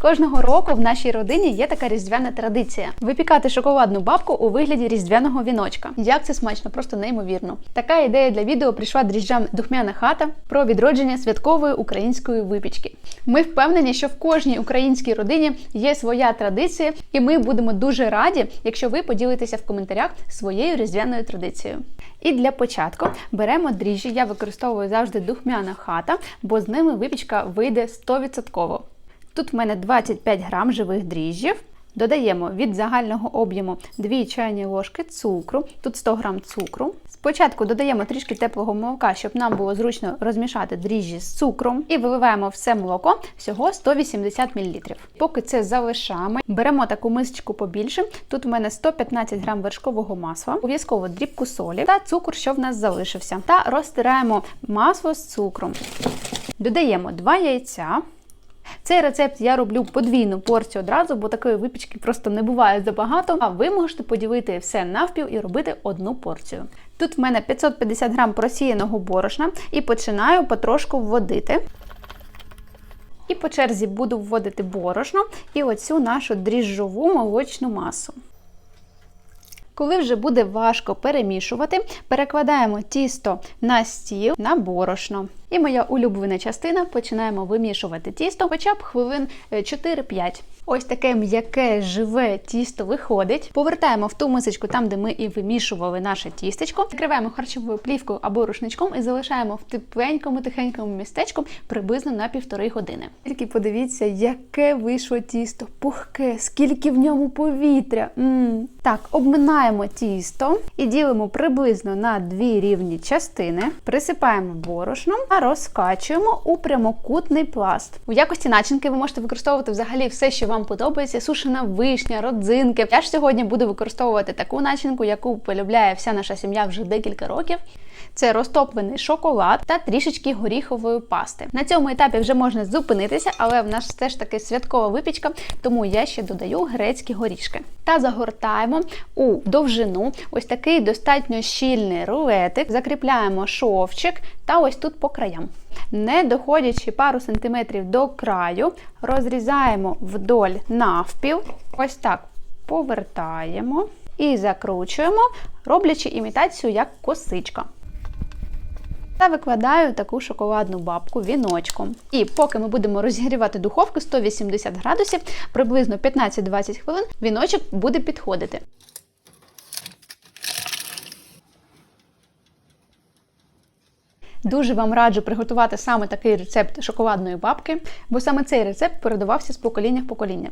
Кожного року в нашій родині є така різдвяна традиція випікати шоколадну бабку у вигляді різдвяного віночка. Як це смачно, просто неймовірно. Така ідея для відео прийшла дріжджам духмяна хата про відродження святкової української випічки. Ми впевнені, що в кожній українській родині є своя традиція, і ми будемо дуже раді, якщо ви поділитеся в коментарях своєю різдвяною традицією. І для початку беремо дріжджі. Я використовую завжди духмяна хата, бо з ними випічка вийде 100%. Тут в мене 25 грам живих дріжджів. Додаємо від загального об'єму 2 чайні ложки цукру, тут 100 грам цукру. Спочатку додаємо трішки теплого молока, щоб нам було зручно розмішати дріжджі з цукром. І виливаємо все молоко всього 180 мл. Поки це залишаємо, беремо таку мисочку побільше. Тут в мене 115 грам вершкового масла, обов'язково дрібку солі та цукор, що в нас залишився. Та розтираємо масло з цукром. Додаємо 2 яйця. Цей рецепт я роблю подвійну порцію одразу, бо такої випічки просто не буває забагато. А ви можете поділити все навпіл і робити одну порцію. Тут в мене 550 грам просіяного борошна і починаю потрошку вводити. І по черзі буду вводити борошно і оцю нашу дріжджову молочну масу. Коли вже буде важко перемішувати, перекладаємо тісто на стіл на борошно. І моя улюблена частина починаємо вимішувати тісто хоча б хвилин 4-5. Ось таке м'яке живе тісто виходить. Повертаємо в ту мисочку, там де ми і вимішували наше тістечко. Закриваємо харчовою плівкою або рушничком і залишаємо в тепленькому тихенькому містечку приблизно на півтори години. Тільки подивіться, яке вийшло тісто, пухке, скільки в ньому повітря. М-м. Так, обминаємо тісто і ділимо приблизно на дві рівні частини, присипаємо борошном та розкачуємо у прямокутний пласт. У якості начинки ви можете використовувати взагалі все, що вам подобається: сушена вишня, родзинки. Я ж сьогодні буду використовувати таку начинку, яку полюбляє вся наша сім'я вже декілька років. Це розтоплений шоколад та трішечки горіхової пасти. На цьому етапі вже можна зупинитися, але в нас все ж таки святкова випічка, тому я ще додаю грецькі горішки. Та загортаємо у довжину ось такий достатньо щільний рулетик, закріпляємо шовчик та ось тут по краям. Не доходячи пару сантиметрів до краю, розрізаємо вдоль навпіл, ось так повертаємо і закручуємо, роблячи імітацію як косичка. Та викладаю таку шоколадну бабку віночком. І поки ми будемо розігрівати духовку 180 градусів, приблизно 15-20 хвилин, віночок буде підходити. Дуже вам раджу приготувати саме такий рецепт шоколадної бабки, бо саме цей рецепт передавався з покоління в покоління.